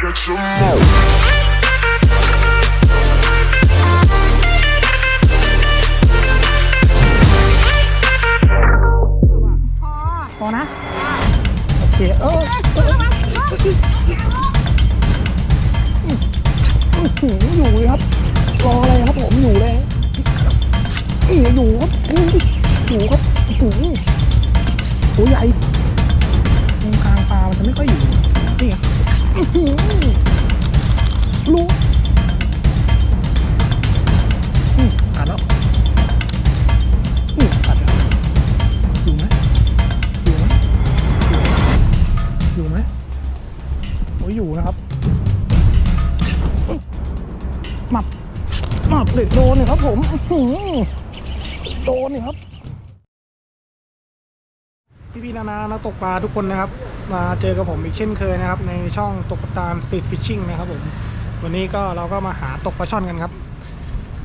Catch 'em all. พอนะ โอเคเอออื้อหืออยู่เลยครับ รออะไรครับผมอยู่เลยนี่อยู่ครับอื้ออยู่ครับอื้อหือตัวใหญ่ตรงกลางปลามันจะไม่ค่อยอยู่นี่ไงอื้อหือ รู้อืมกัดแล้วอืมกัดแล้วอยู่ไหมอยู่ไหมอยู่ไหมโอ้ยอยู่นะครับหมับหมับเด็กโดนเนี่ยครับผมโดนเนี่ยครับ นานานักตกปลาทุกคนนะครับ มาเจอกับผมอีกเช่นเคยนะครับ ในช่องตกปลาตามสตรีทฟิชชิ่งนะครับผมวันนี้ก็เราก็มาหาตกปลาช่อนกันครับ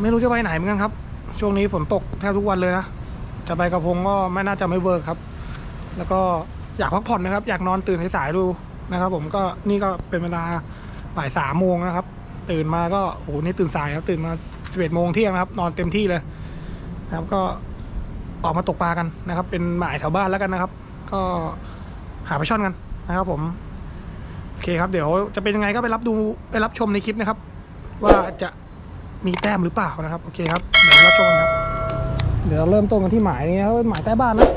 ไม่รู้จะไปไหนเหมือนกันครับ ช่วงนี้ฝนตกแทบทุกวันเลยนะจะไปกระพงก็ไม่น่าจะไม่เวิร์กครับ แล้วก็อยากพักผ่อนนะครับ อยากนอนตื่นสายๆดูนะครับ ผมก็นี่ก็เป็นเวลาบ่ายสามโมงนะครับ ตื่นมาก็โอ้โหนี่ตื่นสายครับ ตื่นมาสิบเอ็ดโมงเที่ยงนะครับ นอนเต็มที่เลยนะครับก็ออกมาตกปลากันนะครับ เป็นหมายแถวบ้านแล้วกันนะครับ ก็หาปลาช่อนกันนะครับผม โอเคครับ เดี๋ยวจะเป็นยังไงก็ไปรับดูไปรับชมในคลิปนะครับ ว่าจะมีแต้มหรือเปล่านะครับ โอเคครับ เดี๋ยวรับชมกันครับ เดี๋ยวเราเริ่มต้นกันที่หมายนี้ครับหมายใต้บ้านนะ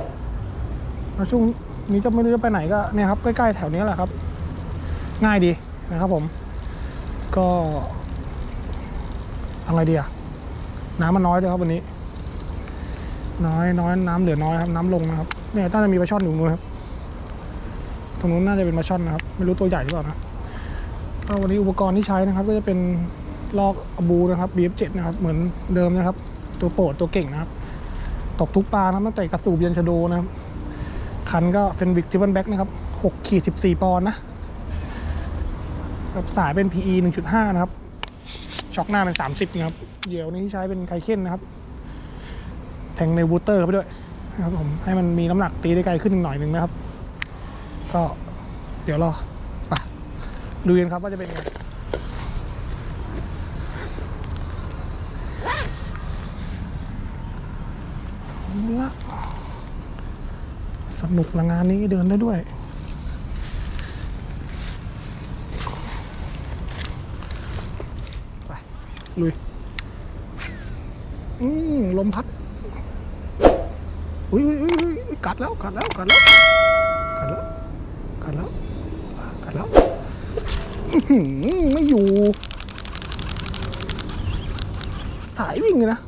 แล้วช่วงนี้จะไม่รู้จะไปไหนก็เนี่ยครับใกล้ๆแถวนี้แหละครับ ง่ายดีนะครับผม ก็อะไรดีอะน้ำมันน้อยด้วยครับวันนี้ น้อยน้อยน้ำเหลือน้อยครับ น้ำลงนะครับ เนี่ยน่าจะมีปลาช่อนอยู่ตรงนู้นครับ ตรงนู้นน่าจะเป็นปลาช่อนนะครับ ไม่รู้ตัวใหญ่หรือเปล่านะวันนี้อุปกรณ์ที่ใช้นะครับ ก็จะเป็นลอกอบูนะครับ BF7 นะครับ เหมือนเดิมนะครับ ตัวโปรดตัวเก่งนะครับ ตกทุกปลานะครับตั้งแต่กระสูบยันชโดนะครับ คันก็เฟนวิกจิวันแบ็กนะครับ6ขีด14 ปอนด์นะกับสายเป็น PE 1.5 นะครับ ช็อคหน้าเป็น 30 นะครับเหยี่ยวนี้ที่ใช้เป็นไคเคนนะครับ แทงในวูเตอร์เข้าไปด้วย นะครับผมให้มันมีน้ำหนักตีได้ไกลขึ้นหน่อยหนึ่งนะครับ ก็เดี๋ยวรอไปดูกันครับว่าจะเป็นไงละสนุกละงานนี้เดินได้ด้วยไปลุย อืมลมพัด อุ้ยอุ้ยอุ้ยอุ้ยกัดแล้วกัดแล้วกัดแล้วกัดแล้วกัดแล้วกัดแล้วไม่อยู่ สายวิ่งเลยนะ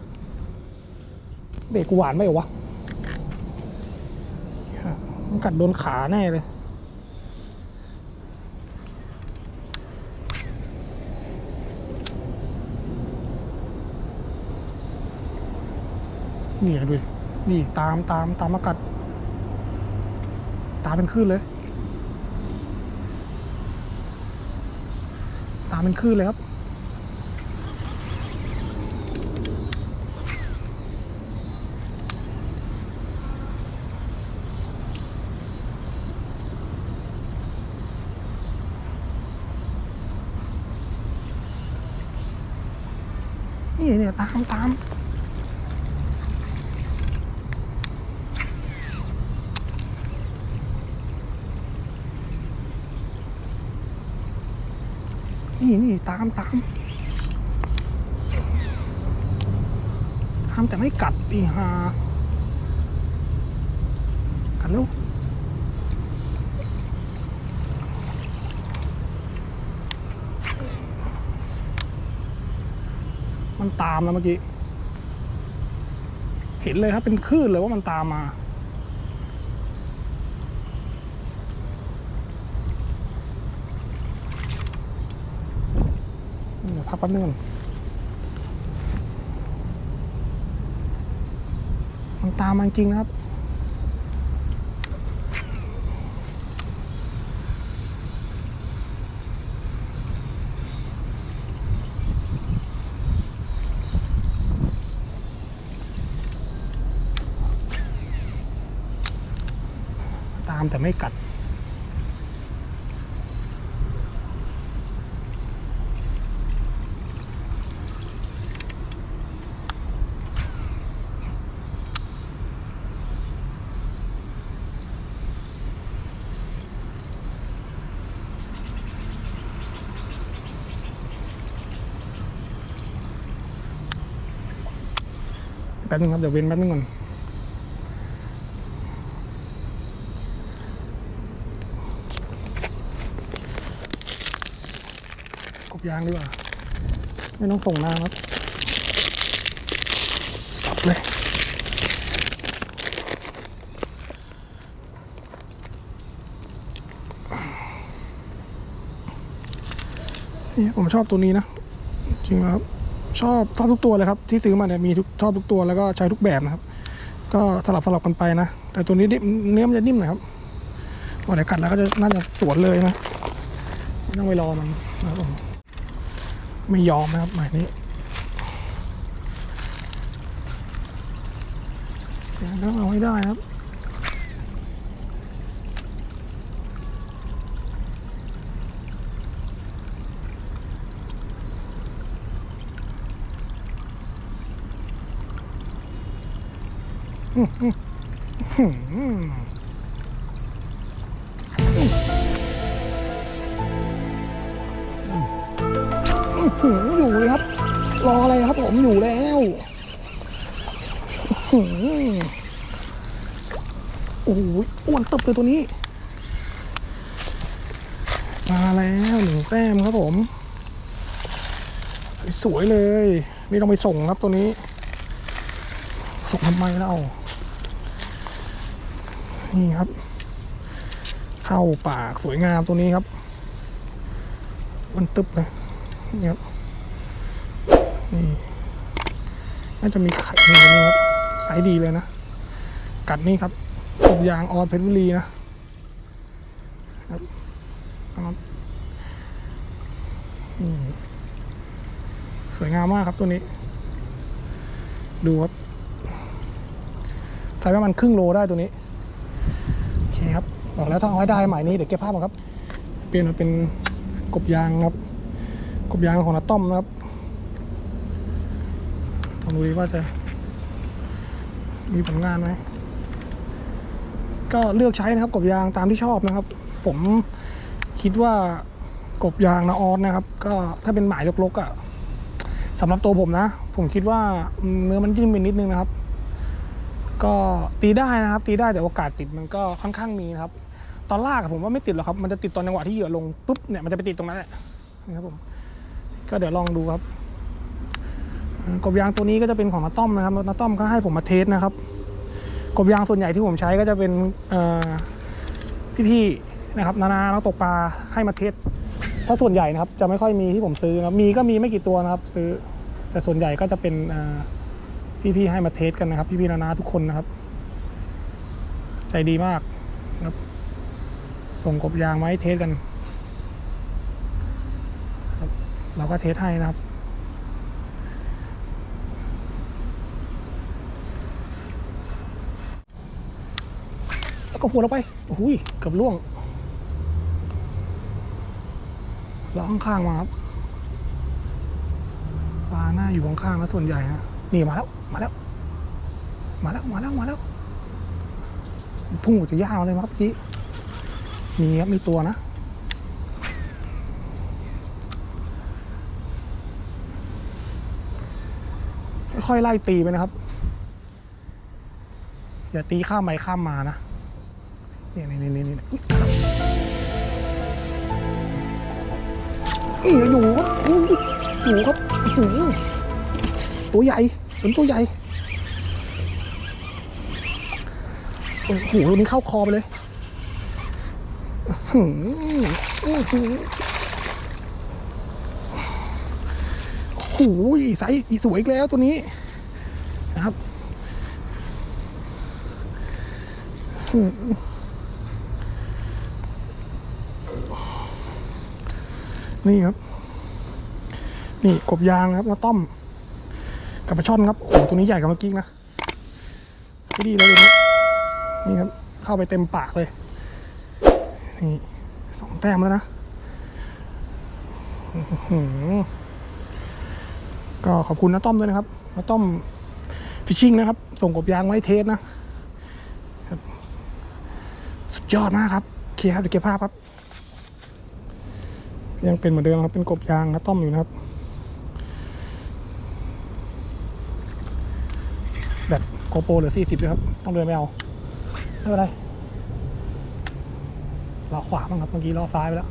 เบรกกูหวานไหมวะมันกัดโดนขาแน่เลยนี่ดูดิ นี่ตามตามตามมากัดตามเป็นคลื่นเลย ตามเป็นคลื่นเลยครับ นี่เนี่ยตามตาม นี่นี่ตามตามตามแต่ไม่กัดอีฮากัดแล้วมันตามแล้วเมื่อกี้ เห็นเลยครับเป็นคลื่นเลยว่ามันตามมา เดี๋ยว พักแป๊บนึงมันตามมาจริงนะครับตามแต่ไม่กัด แป๊บนึงครับ เดี๋ยวเว้นแป๊บนึงก่อนกบยางดีกว่า ไม่ต้องส่งน้ำครับ สับเลยนี่ผมชอบตัวนี้นะ จริงครับ ชอบชอบทุกตัวเลยครับ ที่ซื้อมาเนี่ยมีทุกชอบทุกตัวแล้วก็ใช้ทุกแบบนะครับ ก็สลับสลับกันไปนะ แต่ตัวนี้นิ่มเนื้อมันจะนิ่มหน่อยครับพอเดี๋ยวกัดแล้วก็จะน่าจะสวนเลยนะไม่ต้องไปรอมันนะครับผมไม่ยอมนะครับหมายนี้ยังต้องเอาให้ได้ครับ อยู่เลยครับ รออะไรครับผมอยู่แล้วอื้อหือโอ้โหอ้วนตึบเลยตัวนี้ มาแล้วหนึ่งแต้มครับผม สวยเลยนี่ต้องไปส่งครับตัวนี้ ส่งทำไมเล่า นี่ครับ เข้าปากสวยงามตัวนี้ครับอ้วนตึบเลยนี่ครับนี่น่าจะมีไข่ในนี้ครับไซส์ดีเลยนะ กัดนี่ครับกบยางออนเพชรบุรีนะครับครับนี่สวยงามมากครับตัวนี้ ดูครับใส่ประมาณครึ่งโลได้ตัวนี้ เคครับ บอกแล้วต้องเอาให้ได้หมายนี้เดี๋ยวเก็บภาพก่อนครับ เปลี่ยนมาเป็นกบยางครับ กบยางของนาต้อมนะครับลองดูดิว่าจะมีผลงานไหม ก็เลือกใช้นะครับ กบยางตามที่ชอบนะครับ ผมคิดว่ากบยางนาออสนะครับ ก็ถ้าเป็นหมายลกๆอะ่ะสำหรับตัวผมนะ ผมคิดว่าเนื้อมันยิ่งไปนิดนึงนะครับ ก็ตีได้นะครับ ตีได้แต่โอกาสติดมันก็ค่อนข้างมีนะครับ ตอนลากผมว่าไม่ติดหรอกครับมันจะติดตอนจังหวะที่เหยื่อลงปุ๊บเนี่ยมันจะไปติดตรงนั้นแหละนะครับผมก็เดี๋ยวลองดูครับ กบยางตัวนี้ก็จะเป็นของนาต้อมนะครับนาต้อมก็ให้ผมมาเทสนะครับ กบยางส่วนใหญ่ที่ผมใช้ก็จะเป็นพี่ๆนะครับ นานานักตกปลาให้มาเทสถ้าส่วนใหญ่นะครับ จะไม่ค่อยมีที่ผมซื้อนะครับมีก็มีไม่กี่ตัวนะครับ ซื้อแต่ส่วนใหญ่ก็จะเป็นอ่อ พี่ๆให้มาเทสกันนะครับ พี่ๆนานาทุกคนนะครับ ใจดีมากครับ ส่งกบยางมาให้เทสกันครับเราก็เทสให้นะครับ แล้วก็หัวเราไปโอ้ยเกือบล่วงเราข้างๆมาครับปลาหน้าอยู่ข้างๆแล้วส่วนใหญ่นะ นี่มาแล้วมาแล้ว มาแล้วมาแล้วมาแล้วพุ่งออกจากยาวเลยครับเมื่อกี้มีครับมีตัวนะค่อยๆไล่ตีไปนะครับ อย่าตีข้ามไปข้ามมานะเนี่ยนี่นี่นี่นี่ยนี่อยู่ครับอยู่ครับอื้อหือ ตัวใหญ่เป็นตัวใหญ่โอ้โหตัวนี้เข้าคอไปเลยหืออื้อหือโอ้โหไซส์สวยอีกแล้วตัวนี้นะครับนี่ครับ นี่กบยางครับมาต้อม กับปลาช่อนครับโอ้โหตัวนี้ใหญ่กว่าเมื่อกี้นะไซส์ดีเลยนี้นี่ครับเข้าไปเต็มปากเลยนี่สองแต้มแล้วนะอื้อหือก็ขอบคุณน้าต้อมด้วยนะครับน้าต้อมฟิชชิ่งนะครับ ส่งกบยางมาให้เทสนะสุดยอดมากครับโอเคครับเดี๋ยวเก็บภาพครับ ยังเป็นเหมือนเดิมครับเป็นกบยางน้าต้อมอยู่นะครับ แบบโกโปรหลือสี่สิบเลยครับ ต้องเดินไปเอา ไม่เป็นไรล้อขวาบ้างครับ เมื่อกี้ล้อซ้ายไปแล้ว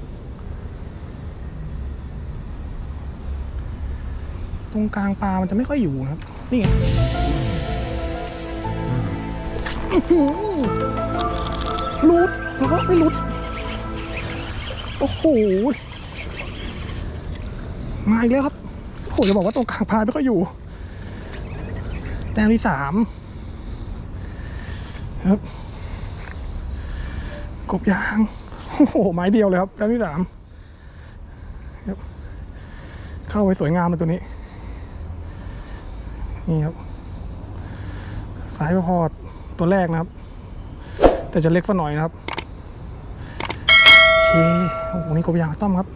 ตรงกลางปลามันจะไม่ค่อยอยู่นะครับ นี่ไงลุดแล้วก็ไม่ลุด โอ้โห มาอีกแล้วครับ โอ้โหจะบอกว่าตรงกลางพายไม่ค่อยอยู่ แต้มที่สามครับ กบยางโอ้โหไม้เดียวเลยครับแต้มที่สามเข้าไปสวยงามเลยตัวนี้ นี่ครับ สายพอตัวแรกนะครับ แต่จะเล็กสักหน่อยนะครับโอเคโอ้โหนี่กบยางต้อมครับ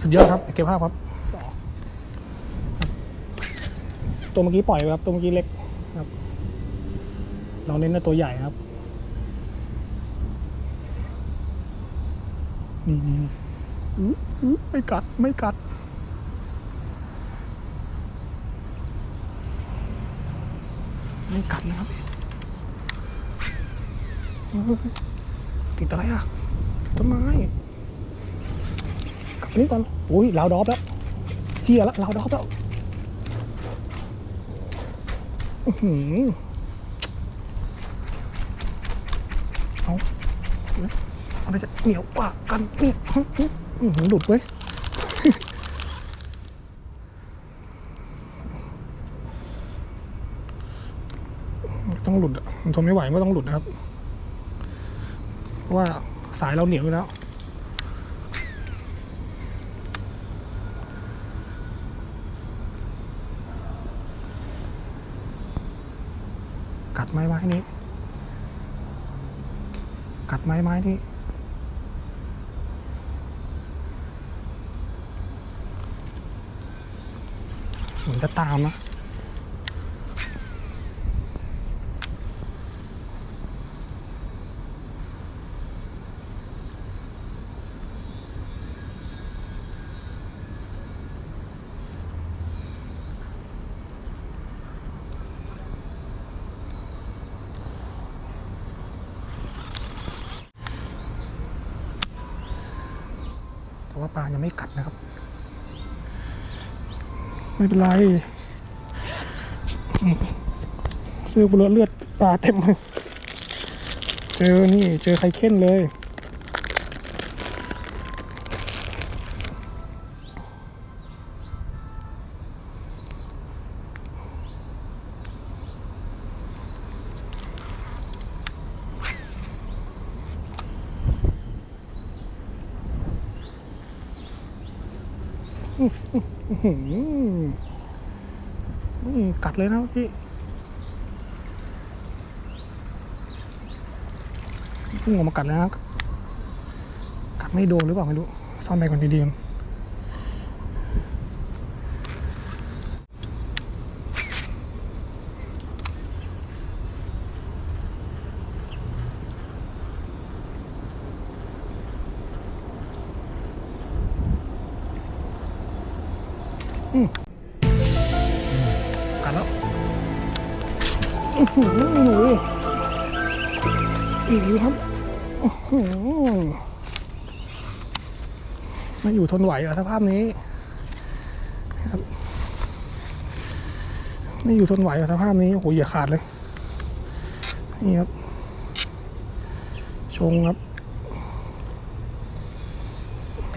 สุดยอดครับ เก็บภาพครับ ตัวเมื่อกี้ปล่อยไปครับ ตัวเมื่อกี้เล็กครับ เราเน้นในตัวใหญ่ครับ นี่นี่นี่อู้อู้ไม่กัด ไม่กัด ไม่กัดนะครับ ติดอะไรอะต้นไม้กลับไปนี่ก่อน อุ้ยลาวดอฟแล้วเที่ยแล้วลาวดอฟแล้วอื้อหือ เอาอะไรจะเหนียวกว่ากันนี่หลุดเว้ยต้องหลุดอะมันทนไม่ไหวก็ต้องหลุดนะครับ เพราะว่าสายเราเหนียวอยู่แล้ว กัดไม้ไม้นี้ กัดไม้ไม้นี้เหมือนจะตามนะ ไม่กัดนะครับ ไม่เป็นไรเสื้อบุเลือดเลือดปลาเต็มเลยเจอนี่ เจอไข่เค้นเลย อื้อหือนี่กัดเลยนะเมื่อกี้ พุ่งออกมากัดแล้วนะกัดไม่โดนหรือเปล่าไม่รู้ซ่อนไปก่อนดีๆ ทนไหวเหรอสภาพนี้ครับไม่อยู่ทนไหวเหรอสภาพนี้โอ้โหอย่าขาดเลยนี่ครับชงครับ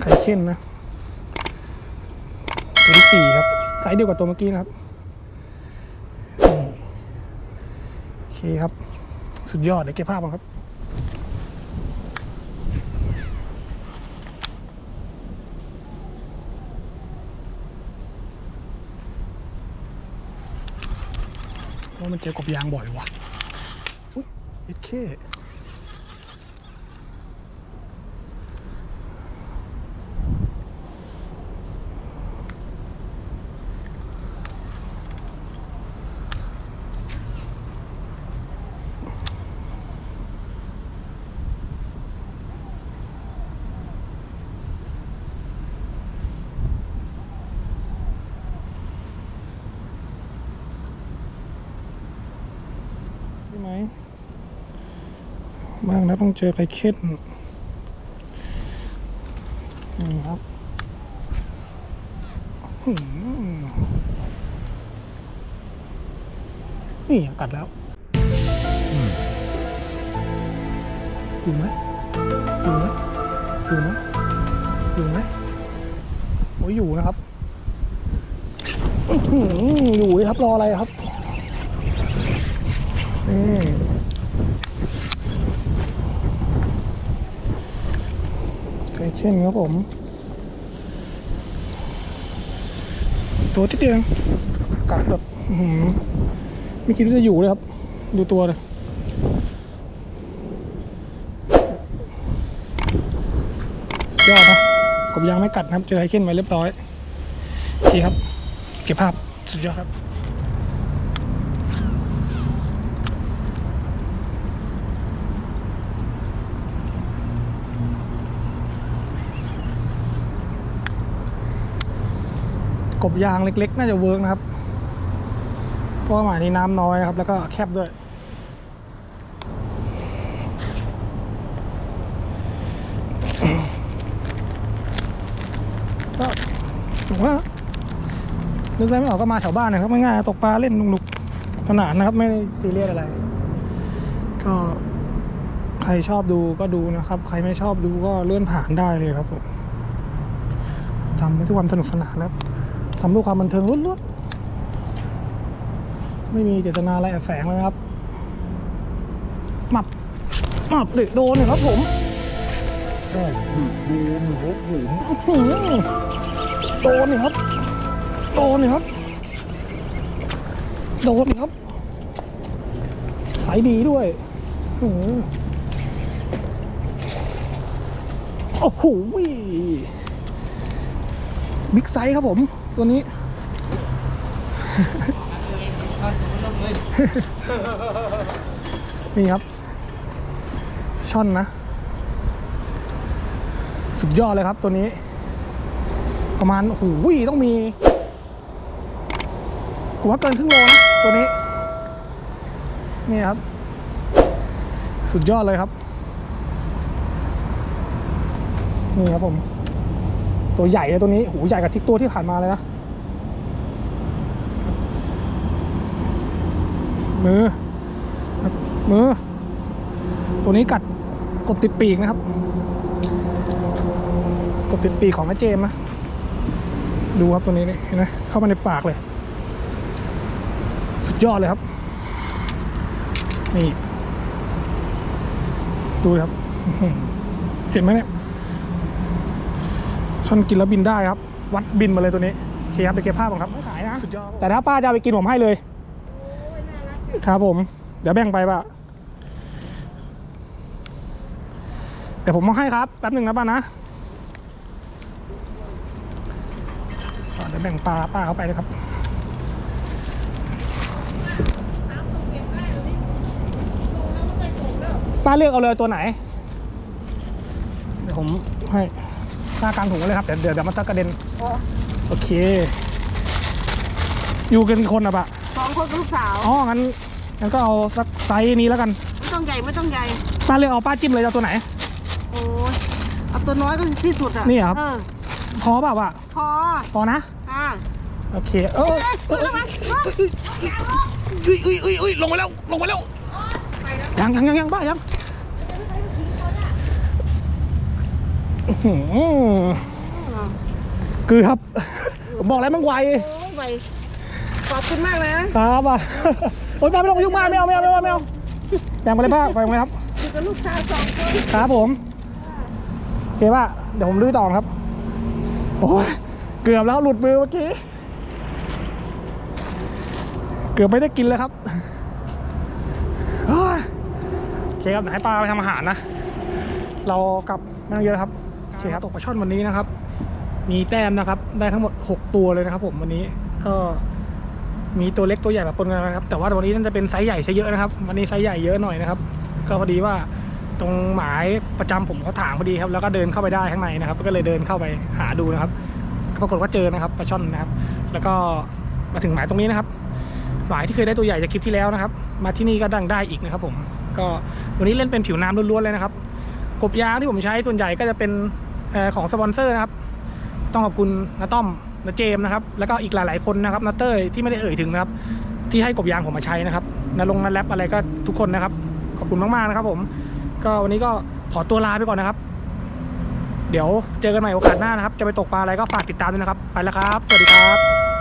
ไข่เช่นนะตัวที่สี่ครับไซส์เดียวกับตัวเมื่อกี้นะครับโอเคครับ สุดยอดเดี๋ยวเก็บภาพก่อนครับ มันเจอกบยางบ่อยว่ะอุ๊ยเอ็ดเค มากนะต้องเจอไข่เค็ดนี่ครับนี่กัดแล้วอยู่ไหมอยู่ไหมอยู่ไหมอยู่ไหมโอ้ยอยู่นะครับอยู่ครับรออะไรครับนี่ไก่ เช่นครับผม ตัวที่เดียวเองกัดแบบไม่คิดว่าจะอยู่เลยครับ ดูตัวเลยสุดยอดนะกบยางไม่กัดนะครับ เจอไฮเคนไว้เรียบร้อยโอเคครับ เก็บภาพ สุดยอดครับ กบยางเล็กๆ น่าจะเวิร์กนะครับ เพราะว่าหมายนี้น้ำน้อยนะครับ แล้วก็แคบด้วย ก็ผมว่านึกอะไรไม่ออกก็มาแถวบ้านนะครับง่ายๆตกปลาเล่นหนุกๆสนานนะครับ ไม่ซีเรียสอะไร ก็ใครชอบดูก็ดูนะครับ ใครไม่ชอบดูก็เลื่อนผ่านได้เลยครับผมทำให้ทุกความสนุกสนานนะครับ ทำเพื่อความบันเทิงล้วนๆ ไม่มีเจตนาอะไรแอบแฝงเลยนะครับหมับหมับเด็กโดนเลยครับผมแค่ดูดูหนูหูอื้อหือโดนนี่ครับ โดนนี่ครับ โดนนี่ครับ สายดีด้วยอื้อหือโอ้โหบิ๊กไซส์ครับผม ตัวนี้ นี่ครับ ช่อนนะ สุดยอดเลยครับตัวนี้ ประมาณ โอ้โหต้องมีผมว่าเกินครึ่งโลนะตัวนี้ นี่ครับ สุดยอดเลยครับ นี่ครับผม ตัวใหญ่เลยตัวนี้โหใหญ่กว่าทิกตัวที่ผ่านมาเลยนะ มือ มือ ตัวนี้กัดกบติดปีกนะครับกบติดปีกของไอ้เจมส์นะ ดูครับตัวนี้นี่เห็นไหมเข้ามาในปากเลย สุดยอดเลยครับ นี่ ดูครับ เห็นไหมเนี่ย ชอนกินแล้วบินได้ครับ วัดบินมาเลยตัวนี้โอเคครับไปเก็บภาพก่อนครับไม่ขายนะสุดยอดแต่ถ้าป้าจะเอาไปกินผมให้เลยครับผม เดี๋ยวแบ่งไปป่ะเดี๋ยวผมมาให้ครับแป๊บหนึ่งนะป้านะอ่าเดี๋ยวแบ่งปลาป้าเขาไปเลยครับป้าเลือกเอาเลยตัวไหน เดี๋ยวผมให้ หน้ากลางถุงไว้เลยครับเดี๋ยวเดี๋ยวเดี๋ยวมันจะกระเด็นโอเค อยู่กันกี่คนอะปะสองคนกับลูกสาว อ๋องั้นงั้นก็เอาสักไซส์นี้แล้วกันไม่ต้องใหญ่ไม่ต้องใหญ่ ป้าเลือกเอาป้าจิ้มเลยจะเอาตัวไหน โอ้ยเอาตัวน้อยก็ที่สุดอะนี่เหรอครับ เออพอเปล่าวะพอพอนะ อ่าโอเค เออเออเออเอ้ยเอ้ยเอ้ยเอ้ยลงไปแล้วลงไปแล้วยังยังยังยังป้ายังอื้อหือ คือครับผมบอกแล้วมันไวโอ้ยไปขอบคุณมากนะครับอะโอ๊ยป้าไม่ต้องยุ่งมากไม่เอาไม่เอาไม่เอาไม่เอาแบ่งไปเลยป้าแบ่งไปครับอยู่กับลูกสาวสองคนครับผมโอเคป่ะเดี๋ยวผมลื้อต่อครับ โอ้ยเกือบแล้วหลุดมือเมื่อกี้ เกือบไม่ได้กินเลยครับโอ้ยโอเคครับเดี๋ยวให้ปลาไปทำอาหารนะ เรากลับไม่ต้องเยอะครับ โอเคครับตกปลาช่อนวันนี้นะครับ มีแต้มนะครับ ได้ทั้งหมด 6 ตัวเลยนะครับ ผมวันนี้ก็มีตัวเล็กตัวใหญ่แบบปนกันนะครับ แต่ว่าวันนี้น่าจะเป็นไซส์ใหญ่ซะเยอะนะครับ วันนี้ไซส์ใหญ่เยอะหน่อยนะครับ ก็พอดีว่าตรงหมายประจำผมเขาถางพอดีครับ แล้วก็เดินเข้าไปได้ข้างในนะครับ ก็เลยเดินเข้าไปหาดูนะครับก็ปรากฏว่าเจอนะครับปลาช่อนนะครับ แล้วก็มาถึงหมายตรงนี้นะครับ หมายที่เคยได้ตัวใหญ่จากคลิปที่แล้วนะครับ มาที่นี่ก็ดังได้อีกนะครับ ผม ก็วันนี้เล่นเป็นผิวน้ำล้วนๆเลยนะครับกบยางที่ผมใช้ส่วนใหญ่ก็จะเป็น ของสปอนเซอร์นะครับ ต้องขอบคุณนาต้อมนาเจมนะครับ แล้วก็อีกหลาย ๆ คนนะครับนาเต้ยที่ไม่ได้เอ่ยถึงนะครับ ที่ให้กบยางผมมาใช้นะครับนาลงนาแรปอะไรก็ทุกคนนะครับ ขอบคุณมาก ๆ นะครับผม ก็วันนี้ก็ขอตัวลาไปก่อนนะครับ เดี๋ยวเจอกันใหม่โอกาสหน้านะครับ จะไปตกปลาอะไรก็ฝากติดตามด้วยนะครับ ไปแล้วครับ สวัสดีครับ